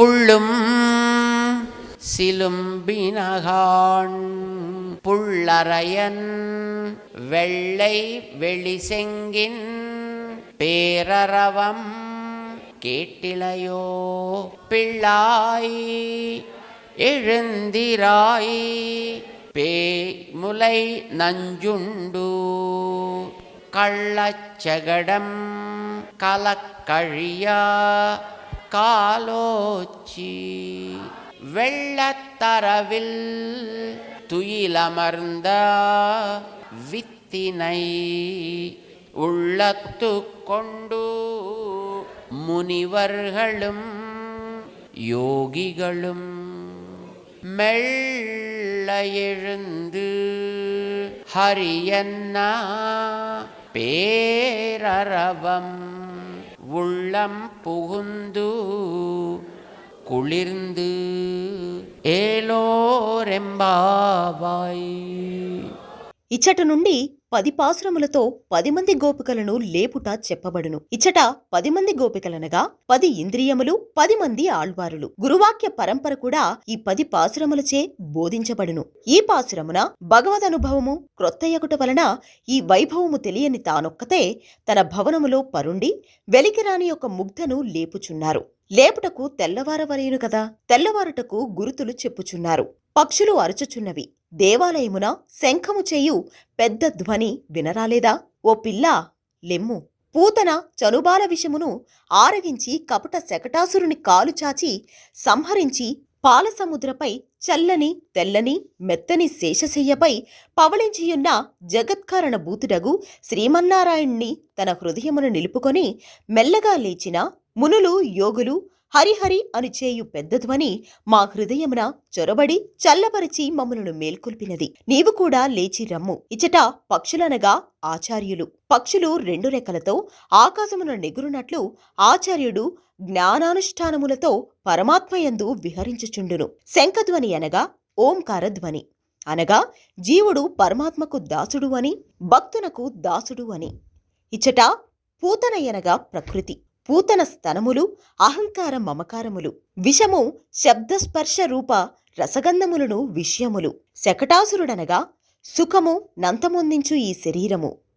புள்ளும் சிலும்பினகான் புள்ளரையன் வெள்ளை வெளிசெங்கின் பேரரவம் கேட்டிலையோ பிள்ளாய் எழுந்திராய் பேய்முலை நஞ்சுண்டு கள்ளச்சகடம் கலக்கழியா காலோச்சி. வெள்ளத்தரவில் துயிலமர்ந்த வித்தினை உள்ளத்து கொண்டு முனிவர்களும் யோகிகளும் மெல்ல எழுந்து ஹரியன்னா பேரரவம் உள்ளம் புகுந்து குளிர்ந்து ఏలోరెంబాబాయ్ ఇచ్చట నుండి పది పాసురములతో పది మంది గోపికలను లేపుట చెప్పబడును. ఇచ్చట పది మంది గోపికలనగా పది ఇంద్రియములు పది మంది ఆళ్వారులు. గురువాక్య పరంపర కూడా ఈ పది పాసురములచే బోధించబడును. ఈ పాసురమున భగవద్ అనుభవము వలన ఈ వైభవము తెలియని తానొక్కతే తన భవనములో పరుండి వెలికిరాని ఒక ముగ్ధను లేపుచున్నారు. లేపుటకు తెల్లవారవలేను కదా తెల్లవారుటకు గురుతులు చెప్పుచున్నారు. పక్షులు అరుచుచున్నవి. దేవాలయమున శంఖము చేయు పెద్ద ధ్వని వినరాలేదా? ఓ పిల్ల లెమ్ము. పూతన చనుబాల విషమును ఆరగించి కపట శకటాసురుని కాలు చాచి సంహరించి పాలసముద్రపై చల్లని తెల్లని మెత్తని శేషశయ్యపై పవళించియున్న జగత్కారణ భూతుడగు శ్రీమన్నారాయణ్ణి తన హృదయమును నిలుపుకొని మెల్లగా లేచిన మునులు యోగులు హరిహరి అని చేయు పెద్ద ధ్వని మా హృదయమున చొరబడి చల్లపరిచి మమ్మలను మేల్కొల్పినది. నీవు కూడా లేచి రమ్ము. ఇచట పక్షులనగా ఆచార్యులు. పక్షులు రెండు రెక్కలతో ఆకాశమున నెగురునట్లు ఆచార్యుడు జ్ఞానానుష్ఠానములతో పరమాత్మయందు విహరించుచుండును. శంఖధ్వని అనగా ఓంకార ధ్వని. అనగా జీవుడు పరమాత్మకు దాసుడు అని భక్తునకు దాసుడు అని. ఇచ్చట పూతనయనగా ప్రకృతి. పూతన స్తనములు అహంకార మమకారములు విషము శబ్దస్పర్శ రూప రసగంధములను విషయములు. శకటాసురుడనగా సుఖము నంతమొందించు ఈ శరీరము.